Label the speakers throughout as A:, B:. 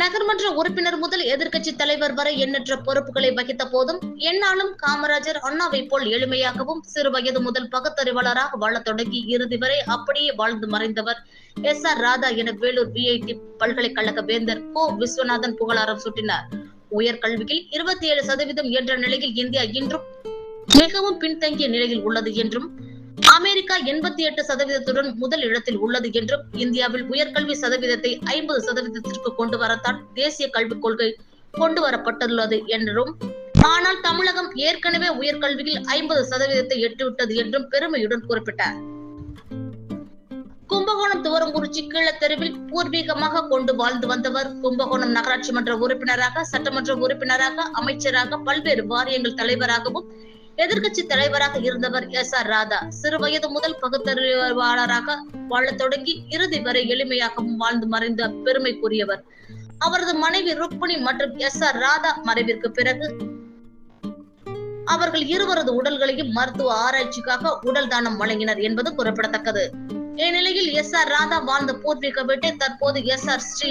A: நகர்மன்ற உறுப்பினர் முதல் எதிர்க்கட்சி தலைவர் வரை எண்ணற்ற பொறுப்புகளை வகித்த போதும் என்னாலும் காமராஜர் அண்ணாவை போல் எளிமையாகவும் சிறு வயது முதல் பகுத்தறிவாளராக வாழத் தொடங்கி இறுதி வரை அப்படியே வாழ்ந்து மறைந்தவர் எஸ் ஆர் ராதா என வேலூர் விஐடி பல்கலைக்கழக வேந்தர் கோ. விஸ்வநாதன் புகழாரம் சூட்டினார். உயர்கல்வியில் இருபத்தி ஏழு சதவீதம் என்ற நிலையில் இந்தியா இன்றும் மிகவும் பின்தங்கிய நிலையில் உள்ளது என்றும் அமெரிக்கா எண்பத்தி எட்டு சதவீதத்துடன் முதல் இடத்தில் உள்ளது என்றும் இந்தியாவில் உயர்கல்வி சதவீதத்தை ஐம்பது சதவீதத்திற்கு கொண்டு வரத்தான் தேசிய கல்விக் கொள்கை கொண்டு வரப்பட்டுள்ளது என்றும் ஆனால் தமிழகம் ஏற்கனவே உயர்கல்வியில் ஐம்பது சதவீதத்தை எட்டிவிட்டது என்றும் பெருமையுடன் குறிப்பிட்டார். கும்பகோணம் துவரங்குறிச்சி கீழத்தெருவில் பூர்வீகமாக கொண்டு வாழ்ந்து வந்தவர் கும்பகோணம் நகராட்சி மன்ற உறுப்பினராக சட்டமன்ற உறுப்பினராக அமைச்சராக பல்வேறு வாரியங்கள் தலைவராகவும் எதிர்கட்சி தலைவராக இருந்தவர் எஸ் ஆர் ராதா. சிறு வயது முதல் பகுத்தறிவாளராக வாழத் தொடங்கி இறுதி வரை எளிமையாகவும் வாழ்ந்து மறைந்த பெருமைக்குரியவர். அவரது மனைவி ருக்மிணி மற்றும் எஸ் ஆர் ராதா மறைவிற்கு பிறகு அவர்கள் இருவரது உடல்களையும் மருத்துவ ஆராய்ச்சிக்காக உடல் தானம் வழங்கினர் என்பது குறிப்பிடத்தக்கது. இந்நிலையில் எஸ் ஆர் ராதா வாழ்ந்த பூர்வீக வீட்டை தற்போது S R Sri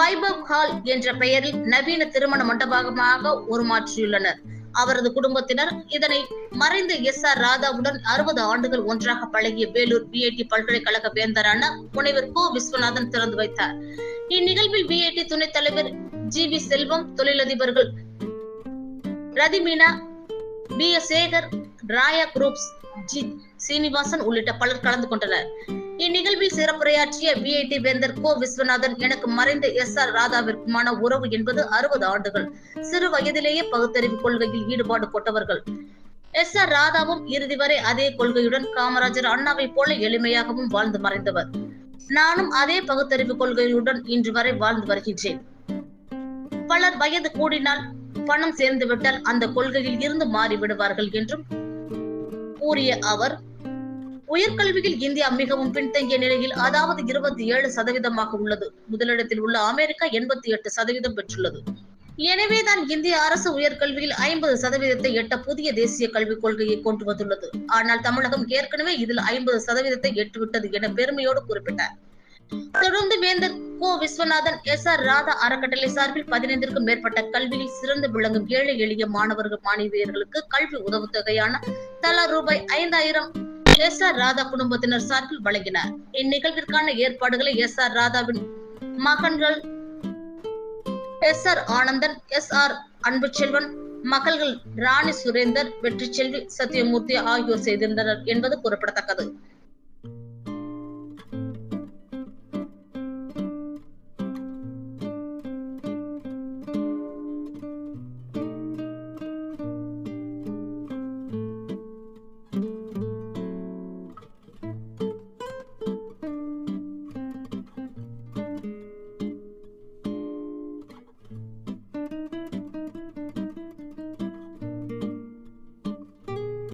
A: Vaibhav hall என்ற பெயரில் நவீன திருமண மண்டபமாக உருமாற்றியுள்ளனர். அவரது குடும்பத்தினர் இதனை மறைந்த எஸ் ஆர் ராதாவுடன் அறுபது ஆண்டுகள் ஒன்றாக பழகிய வேலூர் பிஐடி பல்கலைக்கழக வேந்தரான முனைவர் கோ விஸ்வநாதன் திறந்து வைத்தார். இந்நிகழ்வில் பிஐடி துணைத் தலைவர் ஜி வி செல்வம் தொழிலதிபர்கள் Rathimeena P S Sekar Raya groups G Srinivasan உள்ளிட்ட பலர் கலந்து கொண்டனர். இந்நிகழ்வில் சிறப்புரையாற்றிய விஐடி வேந்தர் கோ விஸ்வநாதன் எனக்கு மறைந்த எஸ் ஆர் ராதாவிற்குமான உறவு என்பது அறுபது ஆண்டுகள். சிறு வயதிலேயே பகுத்தறிவு கொள்கையில் ஈடுபாடு கொண்டவர்கள். எஸ் ஆர் ராதாவும் இறுதி வரை அதே கொள்கையுடன் காமராஜர் அண்ணாவை போல எளிமையாகவும் வாழ்ந்து மறைந்தவர். நானும் அதே பகுத்தறிவு கொள்கையுடன் இன்று வரை வாழ்ந்து வருகின்றேன். பலர் வயது கூடினால் பணம் சேர்ந்து விட்டால் அந்த கொள்கையில் இருந்து மாறிவிடுவார்கள் என்றும் கூறிய அவர் உயர்கல்வியில் இந்தியா மிகவும் பின்தங்கிய நிலையில் அதாவது இருபத்தி ஏழு சதவீதமாக உள்ளது. முதலிடத்தில் உள்ள அமெரிக்கா எண்பத்தி எட்டு சதவீதம் பெற்றுள்ளது. எனவேதான் இந்திய அரசு உயர்கல்வியில் ஐம்பது சதவீதத்தை எட்ட புதிய தேசிய கல்விக் கொள்கையை கொண்டு வந்துள்ளது. ஆனால் தமிழகம் ஏற்கனவே இதில் ஐம்பது சதவீதத்தை எட்டுவிட்டது என பெருமையோடு குறிப்பிட்டார். தொடர்ந்து வேந்தர் கோ விஸ்வநாதன் எஸ் ஆர் ராதா அறக்கட்டளை சார்பில் பதினைந்திற்கும் மேற்பட்ட கல்வியில் சிறந்து விளங்கும் ஏழை எளிய மாணவர்கள் மாணவியர்களுக்கு கல்வி உதவுத்தொகையான தலா ரூபாய் ஐந்தாயிரம் எஸ் ஆர் ராதா குடும்பத்தினர் சார்பில் வழங்கினார். இந்நிகழ்விற்கான ஏற்பாடுகளை எஸ் ஆர் ராதாவின் மகன்கள் S R Anandan S R Anbu Selvan மகள்கள் ராணி சுரேந்தர் வெற்றி செல்வி சத்யமூர்த்தி ஆகியோர் செய்திருந்தனர் என்பது குறிப்பிடத்தக்கது.